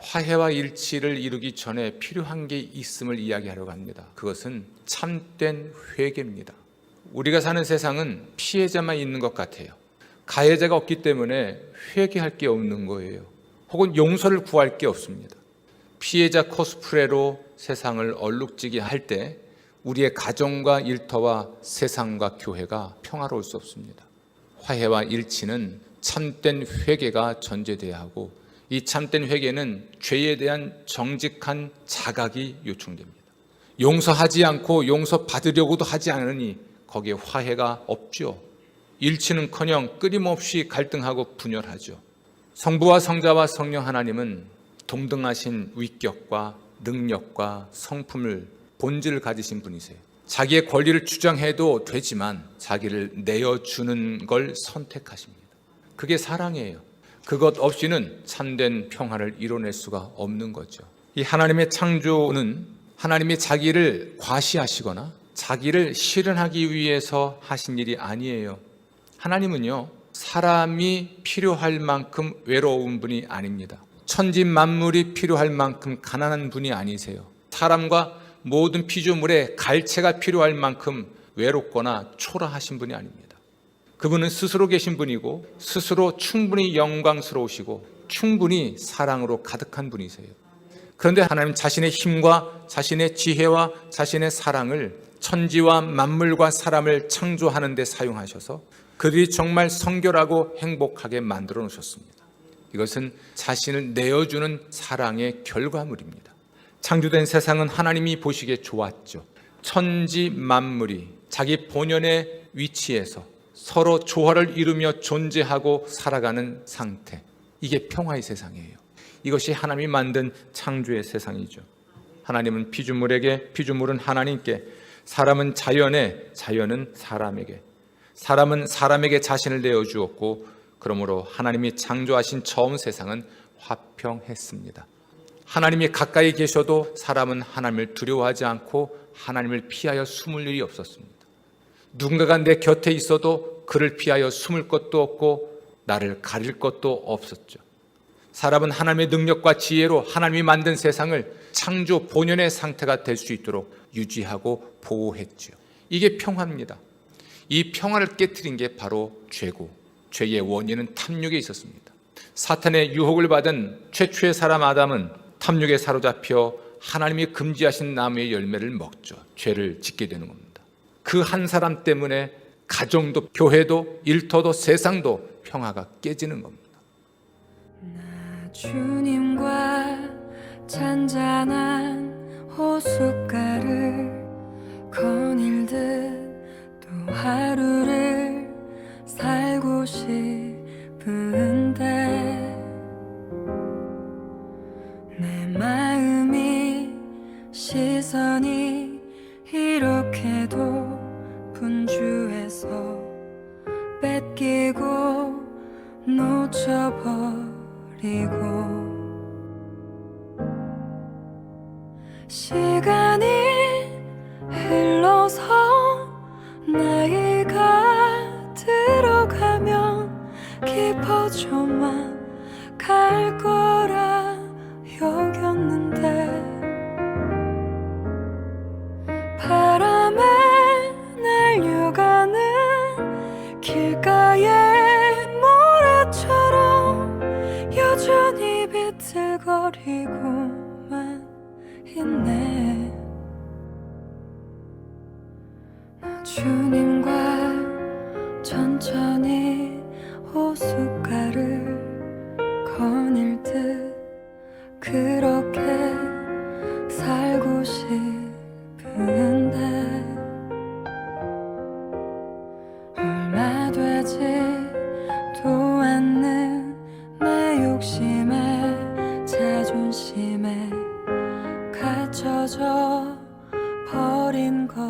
화해와 일치를 이루기 전에 필요한 게 있음을 이야기하려고 합니다. 그것은 참된 회개입니다. 우리가 사는 세상은 피해자만 있는 것 같아요. 가해자가 없기 때문에 회개할 게 없는 거예요. 혹은 용서를 구할 게 없습니다. 피해자 코스프레로 세상을 얼룩지게 할 때 우리의 가정과 일터와 세상과 교회가 평화로울 수 없습니다. 화해와 일치는 참된 회개가 전제돼야 하고 이 참된 회개는 죄에 대한 정직한 자각이 요청됩니다. 용서하지 않고 용서받으려고도 하지 않으니 거기에 화해가 없죠. 일치는커녕 끊임없이 갈등하고 분열하죠. 성부와 성자와 성령 하나님은 동등하신 위격과 능력과 성품을 본질을 가지신 분이세요. 자기의 권리를 주장해도 되지만 자기를 내어주는 걸 선택하십니다. 그게 사랑이에요. 그것 없이는 참된 평화를 이뤄낼 수가 없는 거죠. 이 하나님의 창조는 하나님이 자기를 과시하시거나 자기를 실현하기 위해서 하신 일이 아니에요. 하나님은요, 사람이 필요할 만큼 외로운 분이 아닙니다. 천지 만물이 필요할 만큼 가난한 분이 아니세요. 사람과 모든 피조물의 갈채가 필요할 만큼 외롭거나 초라하신 분이 아닙니다. 그분은 스스로 계신 분이고 스스로 충분히 영광스러우시고 충분히 사랑으로 가득한 분이세요. 그런데 하나님 자신의 힘과 자신의 지혜와 자신의 사랑을 천지와 만물과 사람을 창조하는 데 사용하셔서 그들이 정말 성결하고 행복하게 만들어 놓으셨습니다. 이것은 자신을 내어주는 사랑의 결과물입니다. 창조된 세상은 하나님이 보시기에 좋았죠. 천지 만물이 자기 본연의 위치에서 서로 조화를 이루며 존재하고 살아가는 상태. 이게 평화의 세상이에요. 이것이 하나님이 만든 창조의 세상이죠. 하나님은 피조물에게, 피조물은 하나님께, 사람은 자연에, 자연은 사람에게, 사람은 사람에게 자신을 내어 주었고, 그러므로 하나님이 창조하신 처음 세상은 화평했습니다. 하나님이 가까이 계셔도 사람은 하나님을 두려워하지 않고 하나님을 피하여 숨을 일이 없었습니다. 누군가가 내 곁에 있어도 그를 피하여 숨을 것도 없고 나를 가릴 것도 없었죠. 사람은 하나님의 능력과 지혜로 하나님이 만든 세상을 창조 본연의 상태가 될 수 있도록 유지하고 보호했죠. 이게 평화입니다. 이 평화를 깨뜨린 게 바로 죄고 죄의 원인은 탐욕에 있었습니다. 사탄의 유혹을 받은 최초의 사람 아담은 탐욕에 사로잡혀 하나님이 금지하신 나무의 열매를 먹죠. 죄를 짓게 되는 겁니다. 그 한 사람 때문에 가정도 교회도 일터도 세상도 평화가 깨지는 겁니다. 나 주님과 잔잔한 호숫가를 거닐듯 또 하루를 살고 싶은데 내마 뺏기고 놓쳐버리고 시간이 길가의 모래처럼 여전히 비틀거리고만 있네. 나 주님과 천천히 호숫가를 거닐 듯 그렇 in call.